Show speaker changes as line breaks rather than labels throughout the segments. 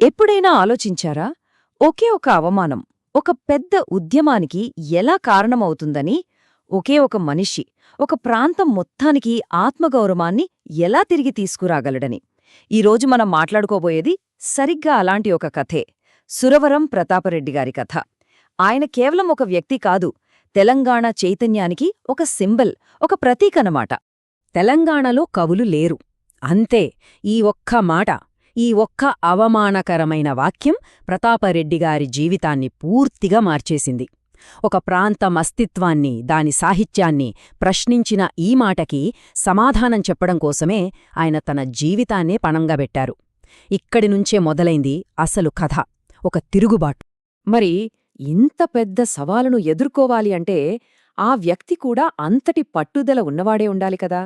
ఎప్పుడైనా ఆలోచించారా? ఒకే ఒక అవమానం ఒక పెద్ద ఉద్యమానికి ఎలా కారణమవుతుందని? ఒకే ఒక మనిషి ఒక ప్రాంతం మొత్తానికి ఆత్మగౌరవాన్ని ఎలా తిరిగి తీసుకురాగలడని? ఈరోజు మనం మాట్లాడుకోబోయేది సరిగ్గా అలాంటి ఒక కథే సురవరం ప్రతాపరెడ్డి గారి కథ. ఆయన కేవలం ఒక వ్యక్తి కాదు తెలంగాణ చైతన్యానికి ఒక సింబల్ ఒక ప్రతీకనమాట. తెలంగాణలో కవులు లేరు. అంతే ఈ ఒక్క మాట ఈ ఒక్క అవమానకరమైన వాక్యం ప్రతాపరెడ్డిగారి జీవితాన్ని పూర్తిగా మార్చేసింది. ఒక ప్రాంతం అస్తిత్వాన్ని దాని సాహిత్యాన్ని ప్రశ్నించిన ఈ మాటకి సమాధానం చెప్పడం కోసమే ఆయన తన జీవితాన్నే పణంగబెట్టారు. ఇక్కడి నుంచే మొదలైంది అసలు కథ ఒక తిరుగుబాటు. మరి ఇంత పెద్ద సవాలును ఎదుర్కోవాలి అంటే ఆ వ్యక్తి కూడా అంతటి పట్టుదల ఉన్నవాడే ఉండాలి కదా?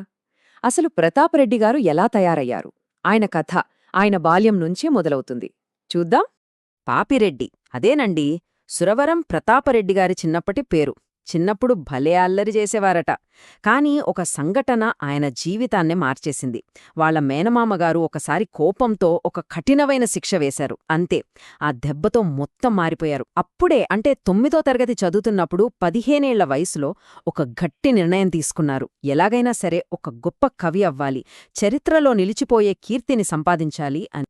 అసలు ప్రతాపరెడ్డిగారు ఎలా తయారయ్యారు? ఆయన కథ ఆయన బాల్యం నుంచే మొదలవుతుంది. చూద్దాం. పాపిరెడ్డి. అదేనండి. సురవరం ప్రతాపరెడ్డిగారి చిన్నప్పటి పేరు. చిన్నప్పుడు భలే అల్లరి చేసేవారట. కాని ఒక సంఘటన ఆయన జీవితాన్నే మార్చేసింది. వాళ్ళ మేనమామగారు ఒకసారి కోపంతో ఒక కఠినమైన శిక్ష వేశారు. అంతే ఆ దెబ్బతో మొత్తం మారిపోయారు. అప్పుడే అంటే తొమ్మిదో తరగతి చదువుతున్నప్పుడు పదిహేనేళ్ళ వయసులో ఒక గట్టి నిర్ణయం తీసుకున్నారు. ఎలాగైనా సరే ఒక గొప్ప కవి అవ్వాలి. చరిత్రలో నిలిచిపోయే కీర్తిని సంపాదించాలి అని.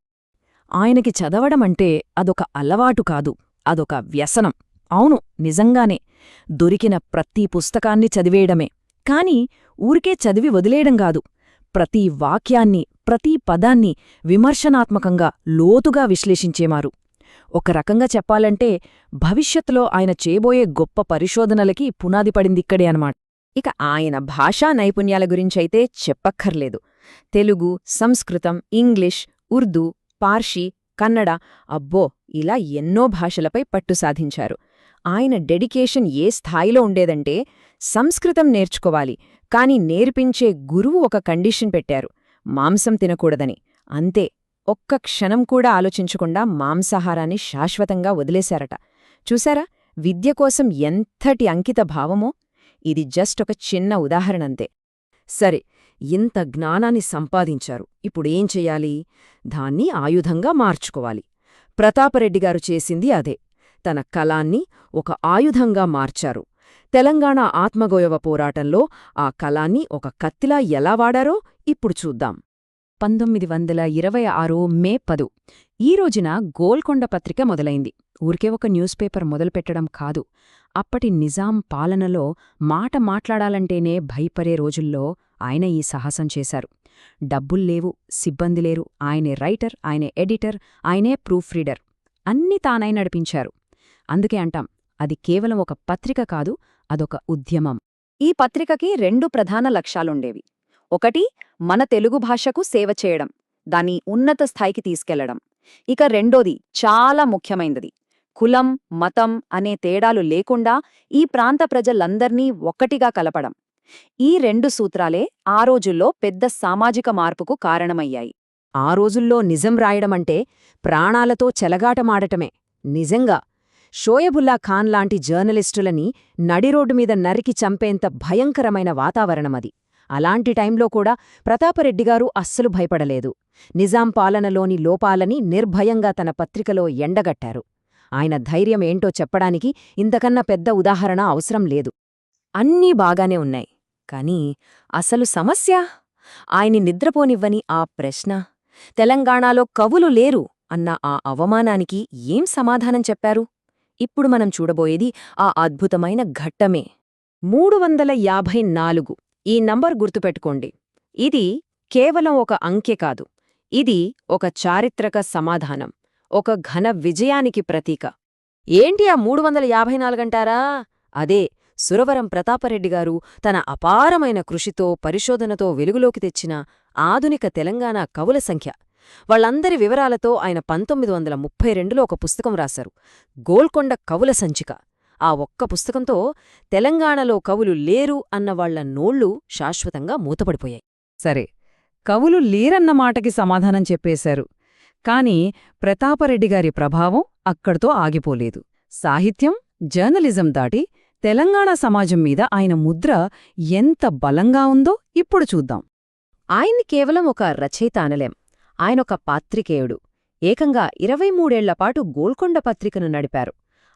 ఆయనకి చదవడమంటే అదొక అలవాటు కాదు. అదొక వ్యసనం. అవును నిజంగానే. దొరికిన ప్రతి పుస్తకాన్ని చదివేయడమే. కాని ఊరికే చదివి వదిలేయడం కాదు. ప్రతి వాక్యాన్ని ప్రతి పదాన్ని విమర్శనాత్మకంగా లోతుగా విశ్లేషించేమారు ఒక రకంగా చెప్పాలంటే భవిష్యత్తులో ఆయన చేయబోయే గొప్ప పరిశోధనలకి పునాది పడిందిక్కడే అనమాట ఇక ఆయన భాషా నైపుణ్యాల గురించైతే చెప్పక్కర్లేదు. తెలుగు సంస్కృతం ఇంగ్లీష్ ఉర్దూ పార్షీ కన్నడ అబ్బో ఇలా ఎన్నో భాషలపై పట్టు సాధించారు. ఆయన డెడికేషన్ ఏ స్థాయిలో ఉండేదంటే సంస్కృతం నేర్చుకోవాలి. కాని నేర్పించే గురువు ఒక కండిషన్ పెట్టారు. మాంసం తినకూడదని. అంతే. ఒక్క క్షణం కూడా ఆలోచించకుండా మాంసాహారాన్ని శాశ్వతంగా వదిలేశారట. చూసారా విద్య కోసం ఎంతటి అంకిత భావమో? ఇది జస్ట్ ఒక చిన్న ఉదాహరణంతే సరే ఇంత జ్ఞానాన్ని సంపాదించారు. ఇప్పుడేం చెయ్యాలి దాన్ని ఆయుధంగా మార్చుకోవాలి. ప్రతాపరెడ్డిగారు చేసింది అదే. తన కలాన్ని ఒక ఆయుధంగా మార్చారు. తెలంగాణ ఆత్మగౌరవ పోరాటంలో ఆ కలాన్ని ఒక కత్తిలా ఎలా వాడారో ఇప్పుడు చూద్దాం. పంతొమ్మిది వందల ఇరవై ఆరు మే పదు. ఈ రోజున గోల్కొండ పత్రిక మొదలైంది. ఊరికే ఒక న్యూస్ పేపర్ మొదలుపెట్టడం కాదు. అప్పటి నిజాం పాలనలో మాట మాట్లాడాలంటేనే భయపడే రోజుల్లో ఆయన ఈ సాహసం చేశారు. డబ్బుల్లేవు సిబ్బంది లేరు ఆయనే రైటర్ ఆయనే ఎడిటర్ ఆయనే ప్రూఫ్ రీడర్ అన్ని తానై నడిపించారు. అందుకే అంటాం అది కేవలం ఒక పత్రిక కాదు అదొక ఉద్యమం. ఈ పత్రికకి రెండు ప్రధాన లక్ష్యాలుండేవి. ఒకటి మన తెలుగు భాషకు సేవ చేయడం దాన్ని ఉన్నత స్థాయికి తీసుకెళ్ళడం. ఇక రెండోది చాలా ముఖ్యమైంది కులం మతం అనే తేడాలు లేకుండా ఈ ప్రాంత ప్రజలందర్నీ ఒక్కటిగా కలపడం. ఈ రెండు సూత్రాలే ఆ రోజుల్లో పెద్ద సామాజిక మార్పుకు కారణమయ్యాయి. ఆ రోజుల్లో నిజం రాయడమంటే ప్రాణాలతో చెలగాటమాడటమే నిజంగా. షోయబుల్లా ఖాన్ లాంటి జర్నలిస్టులని నడిరోడ్డు మీద నరికి చంపేంత భయంకరమైన వాతావరణమది. అలాంటి టైంలో కూడా ప్రతాపరెడ్డిగారు అస్సలు భయపడలేదు. నిజాం పాలనలోని లోపాలని నిర్భయంగా తన పత్రికలో ఎండగట్టారు. ఆయన ధైర్యం ఏంటో చెప్పడానికి ఇంతకన్నా పెద్ద ఉదాహరణ అవసరం లేదు. అన్నీ బాగానే ఉన్నాయి. కాని అసలు సమస్య? ఆయన్ని నిద్రపోనివ్వని ఆ ప్రశ్న? తెలంగాణలో కవులు లేరు అన్న ఆ అవమానానికి ఏం సమాధానం చెప్పారు? ఇప్పుడు మనం చూడబోయేది ఆ అద్భుతమైన ఘట్టమే. మూడు వందల యాభై నాలుగు. ఈ నంబర్ గుర్తుపెట్టుకోండి. ఇది కేవలం ఒక అంకె కాదు. ఇది ఒక చారిత్రక సమాధానం. ఒక ఘన విజయానికి ప్రతీక. ఏంటి ఆ మూడు వందల యాభై నాలుగంటారా అదే సురవరం ప్రతాపరెడ్డిగారు తన అపారమైన కృషితో పరిశోధనతో వెలుగులోకి తెచ్చిన ఆధునిక తెలంగాణ కవుల సంఖ్య. వాళ్ళందరి వివరాలతో ఆయన పంతొమ్మిది వందల ముప్పై రెండులో ఒక పుస్తకం రాశారు. గోల్కొండ కవుల సంచిక. ఆ ఒక్క పుస్తకంతో తెలంగాణలో కవులు లేరు అన్న వాళ్ళ నోళ్ళు శాశ్వతంగా మూతపడిపోయాయి.
సరే కవులు లేరన్న మాటకి సమాధానం చెప్పేశారు. కాని ప్రతాపరెడ్డిగారి ప్రభావం అక్కడితో ఆగిపోలేదు. సాహిత్యం జర్నలిజం దాటి తెలంగాణ సమాజం మీద ఆయన ముద్ర ఎంత బలంగా ఉందో ఇప్పుడు చూద్దాం.
ఆయన్ని కేవలం ఒక రచయిత అనలేం. ఆయనొక పాత్రికేయుడు. ఏకంగా ఇరవై మూడేళ్ళపాటు గోల్కొండ పత్రికను నడిపారు.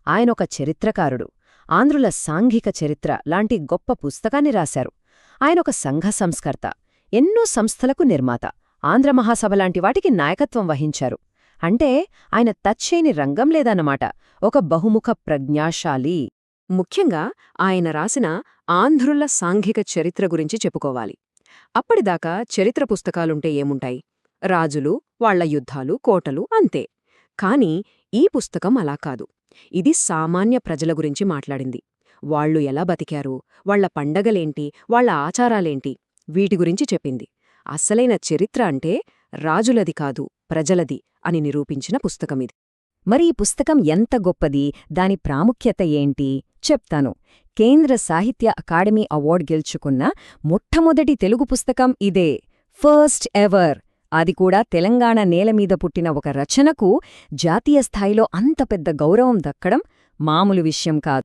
ఆయనొక చరిత్రకారుడు. ఆంధ్రుల సాంఘిక చరిత్ర లాంటి గొప్ప పుస్తకాన్ని రాశారు. ఆయనొక సంఘ సంస్కర్త. ఎన్నో సంస్థలకు నిర్మాత. ఆంధ్ర మహాసభ లాంటి వాటికి నాయకత్వం వహించారు. అంటే ఆయన తచ్చేని రంగం లేదన్నమాట. ఒక బహుముఖ ప్రజ్ఞాశాలి.
ముఖ్యంగా ఆయన రాసిన ఆంధ్రుల సాంఘిక చరిత్ర గురించి చెప్పుకోవాలి. అప్పటిదాకా చరిత్ర పుస్తకాలుంటే ఏముంటాయి? రాజులు వాళ్ళ యుద్ధాలు కోటలు అంతే. కాని ఈ పుస్తకం అలా కాదు. ఇది సామాన్య ప్రజల గురించి మాట్లాడింది. వాళ్ళు ఎలా బతికారు? వాళ్ళ పండగలేంటి? వాళ్ళ ఆచారాలేంటి? వీటి గురించి చెప్పింది. అసలైన చరిత్ర అంటే రాజులది కాదు ప్రజలది అని నిరూపించిన పుస్తకమిది.
మరి ఈ పుస్తకం ఎంత గొప్పది? దాని ప్రాముఖ్యత ఏంటి? చెప్తాను. కేంద్ర సాహిత్య అకాడమీ అవార్డు గెలుచుకున్న మొట్టమొదటి తెలుగు పుస్తకం ఇదే. First ever. అది కూడా తెలంగాణ నేలమీద పుట్టిన ఒక రచనకు జాతీయ స్థాయిలో అంత పెద్ద గౌరవం దక్కడం మామూలు విషయం కాదు.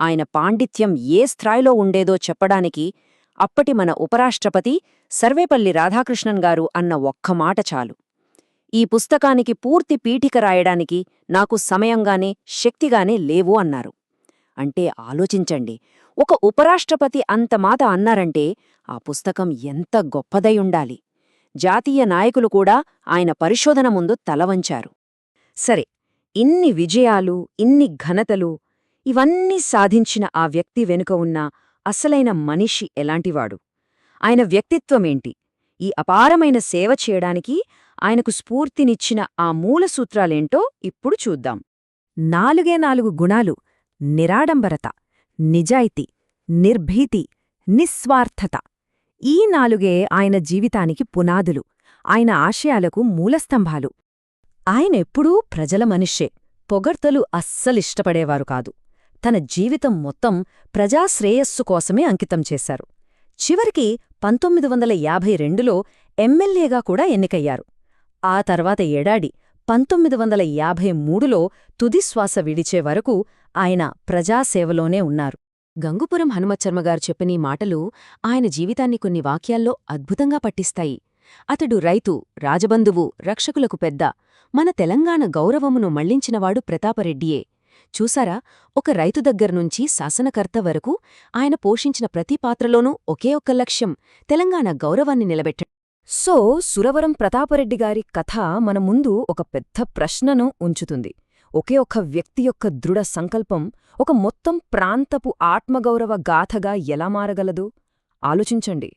ఆయన పాండిత్యం ఏ స్థాయిలో ఉండేదో చెప్పడానికి అప్పటి మన ఉపరాష్ట్రపతి సర్వేపల్లి రాధాకృష్ణన్ గారు అన్న ఒక్క మాట చాలు. ఈ పుస్తకానికి పూర్తి పీఠిక రాయడానికి నాకు సమయంగానే శక్తిగానే లేవు అన్నారు. అంటే ఆలోచించండి ఒక ఉపరాష్ట్రపతి అంత మాట అన్నారంటే ఆ పుస్తకం ఎంత గొప్పదై ఉండాలి. జాతీయ నాయకులు కూడా ఆయన పరిశోధన ముందు తలవంచారు సరే ఇన్ని విజయాలు ఇన్ని ఘనతలు ఇవన్నీ సాధించిన ఆ వ్యక్తి వెనుక ఉన్న అసలైన మనిషి ఎలాంటివాడు? ఆయన వ్యక్తిత్వమేంటి? ఈ అపారమైన సేవ చేయడానికి ఆయనకు స్ఫూర్తినిచ్చిన ఆ మూల సూత్రాలేంటో ఇప్పుడు చూద్దాం. నాలుగే నాలుగు గుణాలు నిరాడంబరత నిజాయితీ నిర్భీతి నిస్వార్థత. ఈ నాలుగే ఆయన జీవితానికి పునాదులు ఆయన ఆశయాలకు మూలస్తంభాలు. ఆయనెప్పుడూ ప్రజల మనిషే పొగడ్తలు అస్సలిష్టపడేవారు కాదు. తన జీవితం మొత్తం ప్రజాశ్రేయస్సు కోసమే అంకితం చేశారు. చివరికి పంతొమ్మిది వందల యాభై రెండులో ఎమ్మెల్యేగా కూడా ఎన్నికయ్యారు. ఆ తర్వాత ఏడాది పంతొమ్మిది వందల యాభై మూడులో తుదిశ్వాస విడిచే వరకు ఆయన ప్రజాసేవలోనే ఉన్నారు. గంగుపురం హనుమచ్చర్మగారు చెప్పిన ఈ మాటలు ఆయన జీవితాన్ని కొన్ని వాక్యాల్లో అద్భుతంగా పట్టిస్తాయి. అతడు రైతు రాజబంధువు రక్షకులకు పెద్ద మన తెలంగాణ గౌరవమును మళ్ళించినవాడు ప్రతాపరెడ్డియే. చూసారా? ఒక రైతు దగ్గర్నుంచి శాసనకర్త వరకు ఆయన పోషించిన ప్రతి పాత్రలోనూ ఒకే ఒక్క లక్ష్యం తెలంగాణ గౌరవాన్ని నిలబెట్ట
సో సురవరం ప్రతాపరెడ్డిగారి కథ మన ముందు ఒక పెద్ద ప్రశ్నను ఉంచుతుంది. ఒకే ఒక్క వ్యక్తి యొక్క దృఢ సంకల్పం ఒక మొత్తం ప్రాంతపు ఆత్మగౌరవ గాథగా ఎలా మారగలదు? ఆలోచించండి.